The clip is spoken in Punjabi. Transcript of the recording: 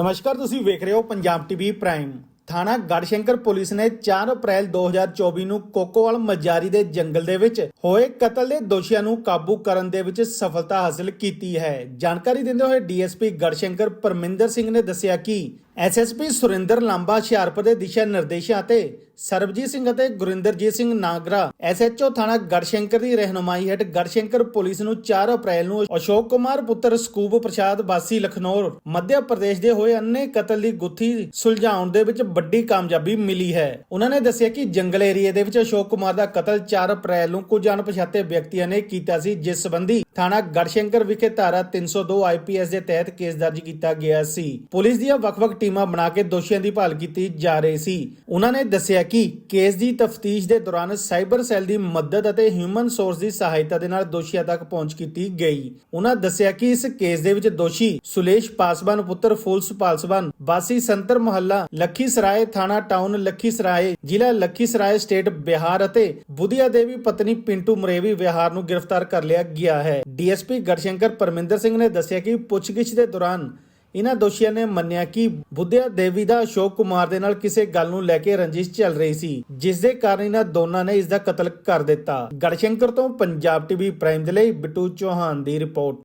ਨਮਸਕਾਰ, ਤੁਸੀਂ ਵੇਖ ਰਹੇ ਹੋ ਪੰਜਾਬ ਟੀਵੀ ਪ੍ਰਾਈਮ। ਥਾਣਾ ਗੜਸ਼ੰਕਰ ਪੁਲਿਸ ਨੇ 4 ਅਪ੍ਰੈਲ 2024 ਨੂੰ ਕੋਕੋਵਾਲ ਮਜਾਰੀ ਦੇ ਜੰਗਲ ਦੇ ਵਿੱਚ ਹੋਏ ਕਤਲ ਦੇ ਦੋਸ਼ੀਆਂ ਨੂੰ ਕਾਬੂ ਕਰਨ ਦੇ ਵਿੱਚ ਸਫਲਤਾ ਹਾਸਲ ਕੀਤੀ ਹੈ। ਜਾਣਕਾਰੀ ਦਿੰਦੇ ਹੋਏ ਡੀਐਸਪੀ ਗੜਸ਼ੰਕਰ ਪਰਮਿੰਦਰ ਸਿੰਘ ਨੇ ਦੱਸਿਆ ਕਿ ਐਸਐਸਪੀ ਸੁਰਿੰਦਰ ਲਾਂਬਾ ਹੁਸ਼ਿਆਰਪੁਰ ਦੇ ਦਿਸ਼ਾ ਨਿਰਦੇਸ਼ਾਂ ਤੇ ਸਰਬਜੀਤ ਸਿੰਘ ਅਤੇ ਗੁਰਿੰਦਰਜੀਤ ਸਿੰਘ ਨਾਗਰਾ ਐਸਐਚਓ ਥਾਣਾ ਗੜਸ਼ੰਕਰ ਦੀ ਰਹਿਨੁਮਾਈ ਹੇਠ ਗੜਸ਼ੰਕਰ ਪੁਲਿਸ ਨੂੰ 4 ਅਪ੍ਰੈਲ ਨੂੰ ਅਸ਼ੋਕ ਕੁਮਾਰ ਪੁੱਤਰ ਸਕੂਬ ਪ੍ਰਸਾਦ ਵਾਸੀ ਲਖਨੌਰ, ਮੱਧ ਪ੍ਰਦੇਸ਼ ਦੇ ਹੋਏ ਅੰਨੇ ਕਤਲ ਦੀ ਗੁੱਥੀ ਸੁਲਝਾਉਣ ਦੇ ਵਿੱਚ ਵੱਡੀ ਕਾਮਯਾਬੀ ਮਿਲੀ ਹੈ। ਉਹਨਾਂ ਨੇ ਦੱਸਿਆ ਕਿ ਜੰਗਲ ਏਰੀਏ ਦੇ ਵਿੱਚ ਅਸ਼ੋਕ ਕੁਮਾਰ ਦਾ ਕਤਲ 4 ਅਪ੍ਰੈਲ ਨੂੰ ਕੁਝ ਅਣਪਛਾਤੇ ਵਿਅਕਤੀਆਂ ਨੇ ਕੀਤਾ ਸੀ, ਜਿਸ ਸੰਬੰਧੀ ਥਾਣਾ ਗੜਸ਼ੰਕਰ ਵਿਖੇ ਧਾਰਾ 302 ਆਈਪੀਐਸ ਦੇ ਤਹਿਤ ਕੇਸ ਦਰਜ ਕੀਤਾ ਗਿਆ ਸੀ। ਪੁਲਿਸ ਦੀਆਂ ਵੱਖ-ਵੱਖ ਟੀਮਾਂ ਬਣਾ ਕੇ ਦੋਸ਼ੀਆਂ ਦੀ ਭਾਲ ਕੀਤੀ ਜਾ ਰਹੀ ਸੀ। ਉਹਨਾਂ ਨੇ ਦੱਸਿਆ ਕਿ ਕੇਸ ਦੀ ਤਫਤੀਸ਼ ਦੇ ਦੌਰਾਨ ਸਾਈਬਰ ਸੈੱਲ ਦੀ ਮਦਦ ਅਤੇ ਹਿਊਮਨ ਸੋਰਸ ਦੀ ਸਹਾਇਤਾ ਦੇ ਨਾਲ ਦੋਸ਼ੀਆਂ ਤੱਕ ਪਹੁੰਚ ਕੀਤੀ ਗਈ। ਉਹਨਾਂ ਦੱਸਿਆ ਕਿ ਇਸ ਕੇਸ ਦੇ ਵਿੱਚ ਦੋਸ਼ੀ ਸੁਲੇਸ਼ ਪਾਸਵਾਨ, ਪੁੱਤਰ ਫੂਲਸ ਪਾਲਸਵਾਨ ਬਾਸੀ ਸੰਤਰ ਮੁਹੱਲਾ ਲੱਖੀ ਥਾਣਾ ਟਾਊਨ ਲੱਖੀ ਸਰਾਏ ਜ਼ਿਲ੍ਹਾ ਲੱਖੀ ਸਰਾਏ ਸਟੇਟ ਬਿਹਾਰ ਅਤੇ ਬੁਧਿਆ ਦੇਵੀ ਪਤਨੀ ਪਿੰਟੂ ਮਰੇਵੀ ਵਿਹਾਰ ਨੂੰ ਗ੍ਰਿਫਤਾਰ ਕਰ ਲਿਆ ਗਿਆ ਹੈ। ਡੀਐਸਪੀ ਗੜਸ਼ੰਕਰ ਪਰਮਿੰਦਰ ਸਿੰਘ ਨੇ ਦੱਸਿਆ ਕਿ ਪੁੱਛਗਿੱਛ ਦੇ ਦੌਰਾਨ ਇਹਨਾਂ ਦੋਸ਼ੀਆਂ ਨੇ ਮੰਨਿਆ ਕਿ ਬੁੱਧਿਆ ਦੇਵੀ ਦਾ ਅਸ਼ੋਕ ਕੁਮਾਰ ਦੇ ਨਾਲ ਕਿਸੇ ਗੱਲ ਨੂੰ ਲੈ ਕੇ ਰੰਜਿਸ਼ ਚੱਲ ਰਹੀ ਸੀ, ਜਿਸ ਦੇ ਕਾਰਨ ਇਹਨਾਂ ਦੋਨਾਂ ਨੇ ਇਸ ਦਾ ਕਤਲ ਕਰ ਦਿੱਤਾ। ਗੜਸ਼ੰਕਰ ਤੋਂ ਪੰਜਾਬ ਟੀਵੀ ਪ੍ਰਾਈਮ ਦੇ ਲਈ ਬਿੱਟੂ ਚੌਹਾਨ ਦੀ ਰਿਪੋਰਟ।